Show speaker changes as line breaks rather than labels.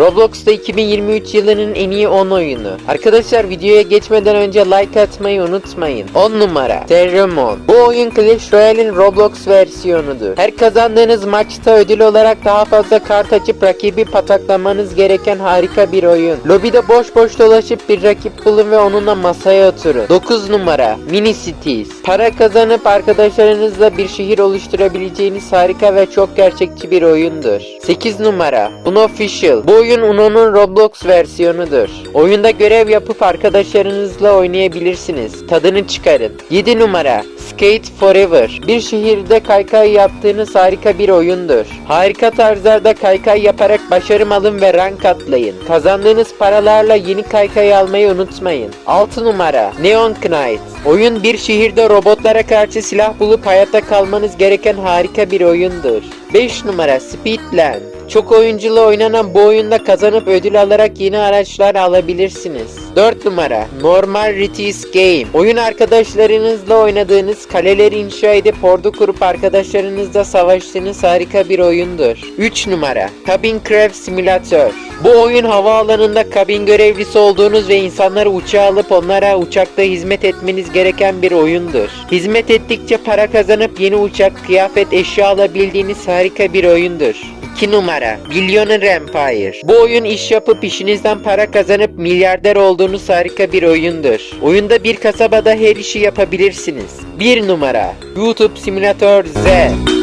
Roblox'ta 2023 yılının en iyi 10 oyunu. Arkadaşlar videoya geçmeden önce like atmayı unutmayın. 10 numara Terramon. Bu oyun Clash Royale'in Roblox versiyonudur. Her kazandığınız maçta ödül olarak daha fazla kart açıp rakibi pataklamanız gereken harika bir oyun. Lobide boş boş dolaşıp bir rakip bulun ve onunla masaya oturun. 9 numara Mini Cities. Para kazanıp arkadaşlarınızla bir şehir oluşturabileceğiniz harika ve çok gerçekçi bir oyundur. 8 numara Unofficial. Bu oyun Uno'nun Roblox versiyonudur. Oyunda görev yapıp arkadaşlarınızla oynayabilirsiniz. Tadını çıkarın. 7 numara Skate Forever. Bir şehirde kaykay yaptığınız harika bir oyundur. Harika tarzlarda kaykay yaparak başarım alın ve rank atlayın. Kazandığınız paralarla yeni kaykay almayı unutmayın. 6 numara Neon Knight. Oyun bir şehirde robotlara karşı silah bulup hayatta kalmanız gereken harika bir oyundur. 5 numara Speedland. Çok oyunculu oynanan bu oyunda kazanıp ödül alarak yeni araçlar alabilirsiniz. 4 numara Normal Ritis Game. Oyun arkadaşlarınızla oynadığınız kaleler inşa edip ordu kurup arkadaşlarınızla savaştığınız harika bir oyundur. 3 numara Cabin Craft Simulator. Bu oyun havaalanında kabin görevlisi olduğunuz ve insanları uçağa alıp onlara uçakta hizmet etmeniz gereken bir oyundur. Hizmet ettikçe para kazanıp yeni uçak, kıyafet, eşya alabildiğiniz harika bir oyundur. 2 numara Billionaire Empire. Bu oyun iş yapıp işinizden para kazanıp milyarder olduğunuz harika bir oyundur. Oyunda bir kasabada her işi yapabilirsiniz. 1 numara YouTube Simulator Z.